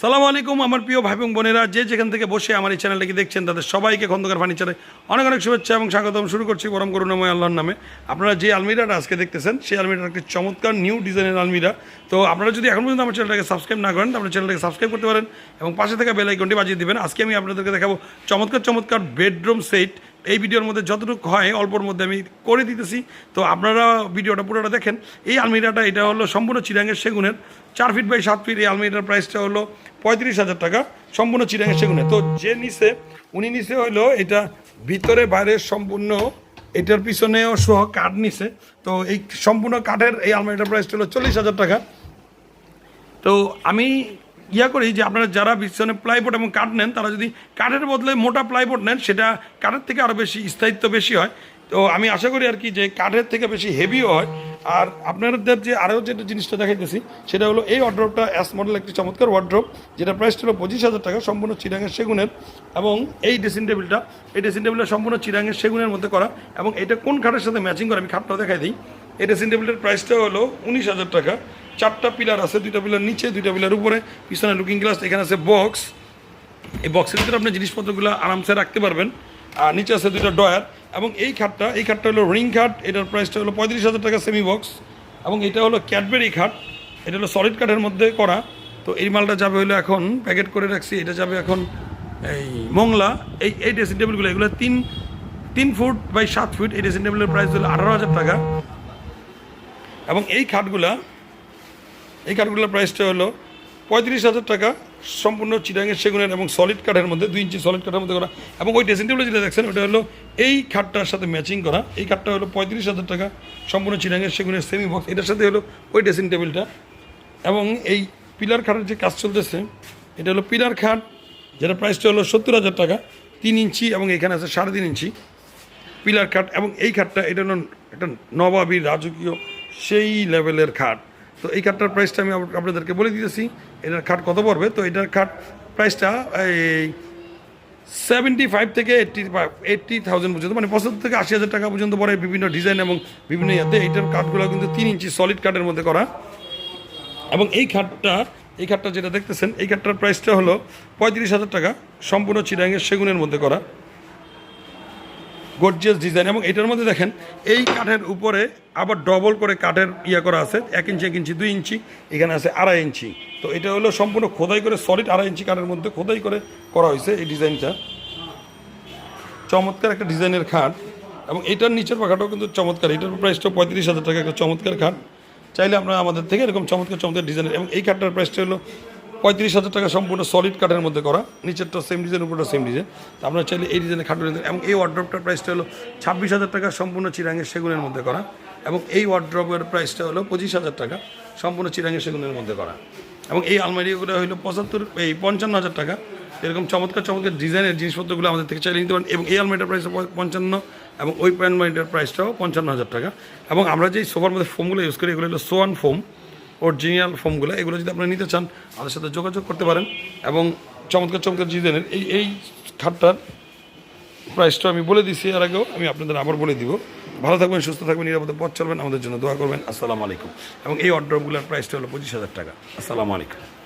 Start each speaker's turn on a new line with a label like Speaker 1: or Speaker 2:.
Speaker 1: সালাম আলাইকুম, আমার প্রিয় ভাই এবং বোনেরা। যে যেখান থেকে বসে আমার এই চ্যানেলটাকে দেখছেন, তাদের সবাইকে খন্দকার ফার্নিচারে অনেক অনেক শুভেচ্ছা এবং স্বাগতম। শুরু করছি পরম করুণাময় আল্লাহর নামে। আপনারা যে আলমিরাটা আজকে দেখতেছেন, সেই আলমিরাটা একটি চমৎকার নিউ ডিজাইনের আলমিরা। তো আপনারা যদি এখন পর্যন্ত আমার চ্যানেলটাকে সাবস্ক্রাইব না করেন, তাহলে চ্যানেলটাকে সাবস্ক্রাইব করতে পারেন এবং পাশে থাকা বেল আইকনটি বাজিয়ে দিবেন। আজকে আমি আপনাদেরকে দেখাবো চমৎকার চমৎকার বেডরুম সেট এই ভিডিওর মধ্যে যতটুকু হয়, অল্পর মধ্যে আমি করে দিতেছি। তো আপনারা ভিডিওটা পুরোটা দেখেন। এই আলমিরাটা, এটা হলো সম্পূর্ণ চিরাঙ্গের সেগুনের। চার ফিট বাই সাত ফিট এই আলমিরাটার প্রাইসটা হলো পঁয়ত্রিশ হাজার টাকা, সম্পূর্ণ চিরাঙ্গের সেগুনের। তো যে নিচে উনি নিচে হলো এটা ভিতরে, বাইরে সম্পূর্ণ, এটার পিছনেও সহ কাঠ নিছে। তো এই সম্পূর্ণ কাঠের এই আলমারিটার প্রাইসটা হলো চল্লিশ হাজার টাকা। তো আমি ইয়া করি যে আপনারা যারা পিছনে প্লাইবোর্ড এবং কাঠ নেন, তারা যদি কাঠের বদলে মোটা প্লাইবোর্ড নেন, সেটা কাঠের থেকে আরও বেশি স্থায়িত্ব বেশি হয়। তো আমি আশা করি আর কি যে কাঠের থেকে বেশি হেভিও হয়। আর আপনাদের যে আরও যেটা জিনিসটা দেখাইতেছি, সেটা হলো এই ওয়ার্ড্রপটা অ্যাস মডেল একটি চমৎকার ওয়ার্ড্রপ যেটা প্রাইসটা হলো পঁচিশ হাজার টাকা, সম্পূর্ণ চিরাঙের সেগুনের এবং এই ড্রেসিং টেবিলটা এই ড্রেসিং টেবিলটা সম্পূর্ণ চিরাঙের সেগুনের মধ্যে করা এবং এটা কোন খাটের সাথে ম্যাচিং করে, আমি খাটটাও দেখাই দিই। এই ড্রেসিং টেবিলটার প্রাইসটা হলো উনিশ হাজার টাকা। চারটা পিলার আছে, দুইটা পিলার নিচে, দুইটা পিলার উপরে, পিছনে লুকিং গ্লাস এখানে আছে বক্স এই বক্সের ভিতরে আপনি জিনিসপত্রগুলো আরামসে রাখতে পারবেন। আর নিচে আছে দুইটা ডয়ার এবং এই খাটটা এই খাটটা হলো রিং খাট, এটার প্রাইসটা হলো পঁয়ত্রিশ হাজার টাকা সেমি বক্স এবং এটা হলো ক্যাডবেরি খাট, এটা হলো সলিড কাঠের মধ্যে করা। তো এই মালটা যাবে হলো এখন প্যাকেট করে রাখছি, এটা যাবে এখন এই মোংলা। এই এই ড্রেসিং টেবিলগুলো এগুলো তিন তিন ফুট বাই সাত ফুট এই ড্রেসিং টেবিলের প্রাইস হলো আঠারো হাজার টাকা। এবং এই খাটগুলা এই কাঠগুলোর প্রাইসটা হলো পঁয়ত্রিশ হাজার টাকা, সম্পূর্ণ চিরাঙের সেগুনের এবং সলিড কাঠের মধ্যে, দুই ইঞ্চি সলিড কাঠের মধ্যে করা। এবং ওই ড্রেসিং টেবিল যেটা দেখছেন, ওটা হলো এই খাটটার সাথে ম্যাচিং করা। এই খাটটা হলো পঁয়ত্রিশ হাজার টাকা, সম্পূর্ণ চিরাঙের সেগুনের সেমি বক্স এটার সাথে হলো ওই ড্রেসিং টেবিলটা এবং এই পিলার খাটের যে কাজ চলতেছে, এটা হলো পিলার খাট যেটা প্রাইসটা হলো সত্তর হাজার টাকা, তিন ইঞ্চি এবং এখানে আছে সাড়ে তিন ইঞ্চি পিলার খাট। এবং এই খাটটা, এটা হলো একটা নবাবী, রাজকীয়, সেই লেভেলের খাট। তো এই খাটটার প্রাইসটা আমি আপনাদেরকে বলে দিতেছি। এটার খাট কত পড়বে? তো এটার খাট প্রাইসটা এই সেভেন্টি ফাইভ থেকে এইট্টি এইট্টি থাউজেন্ড পর্যন্ত মানে পঁচাত্তর থেকে আশি হাজার টাকা পর্যন্ত পরে বিভিন্ন ডিজাইন এবং বিভিন্ন ইয়াতে। এইটার কাঠগুলো কিন্তু তিন ইঞ্চি সলিড কাঠের মধ্যে করা। এবং এই খাটটা এই খাটটা যেটা দেখতেছেন, এই খাটটার প্রাইসটা হলো পঁয়ত্রিশ হাজার টাকা। সম্পূর্ণ চিরাঙ্গের সেগুনের মধ্যে করা। গর্জিয়াস ডিজাইন এবং এটার মধ্যে দেখেন, এই কাঠের উপরে আবার ডবল করে কাঠের ইয়ে করা আছে, এক ইঞ্চি এক ইঞ্চি, দুই ইঞ্চি, এখানে আছে আড়াই ইঞ্চি। তো এটা হলো সম্পূর্ণ খোদাই করে সলিড আড়াই ইঞ্চি কাঠের মধ্যে খোদাই করে করা হয়েছে এই ডিজাইনটা। চমৎকার একটা ডিজাইনের খাট এবং এটার নিচের পাখাটাও কিন্তু চমৎকার। এটার প্রাইসটা পঁয়ত্রিশ হাজার টাকা, একটা চমৎকার খাট। চাইলে আপনারা আমাদের থেকে এরকম চমৎকার চমৎকার ডিজাইনের এবং এই খাটটার প্রাইসটা হলো পঁয়ত্রিশ হাজার টাকা সম্পূর্ণ সলিড কাঠের মধ্যে করা। নিচেরটা সেম ডিজাইন উপরটা সেম ডিজাইন আপনারা চাইলে এই ডিজাইনের খাট নিতে এবং এই ওয়ার্ড্রপটার প্রাইসটা হলো ছাব্বিশ হাজার টাকা সম্পূর্ণ চিরাঙ্গের সেগুনের মধ্যে করা। এবং এই ওয়ার্ড্রপের প্রাইসটা হলো পঁচিশ হাজার টাকা সম্পূর্ণ চিরাঙ্গের সেগুনের মধ্যে করা। এবং এই আলমারিগুলো হলো পঁচাত্তর, এই পঞ্চান্ন হাজার টাকা। এরকম চমৎকার চমৎকার ডিজাইনের জিনিসপত্রগুলো আমাদের থেকে চাইলে নিতে পারেন। এবং এই আলমারিটার প্রাইস পঞ্চান্ন এবং ওই আলমারিটার প্রাইসটাও পঞ্চান্ন হাজার টাকা। এবং আমরা যেই সোফার মধ্যে ফোমগুলো ইউজ করি, এগুলো হলো সোয়ান ফোম অরিজিনাল ফর্মগুলো এগুলো যদি আপনারা নিতে চান, আমাদের সাথে যোগাযোগ করতে পারেন এবং চমৎকার চমৎকার ডিজাইনের এই এই খাটটার প্রাইসটা আমি বলে দিছি এর আগেও, আমি আপনাদের আবার বলে দিব। ভালো থাকবেন, সুস্থ থাকবেন, নিরাপদে পথ চলবেন। আমাদের জন্য দোয়া করবেন। আসসালামু আলাইকুম। এবং এই অর্ডারগুলোর প্রাইসটা হলো পঁচিশ হাজার টাকা। আসসালামু আলাইকুম।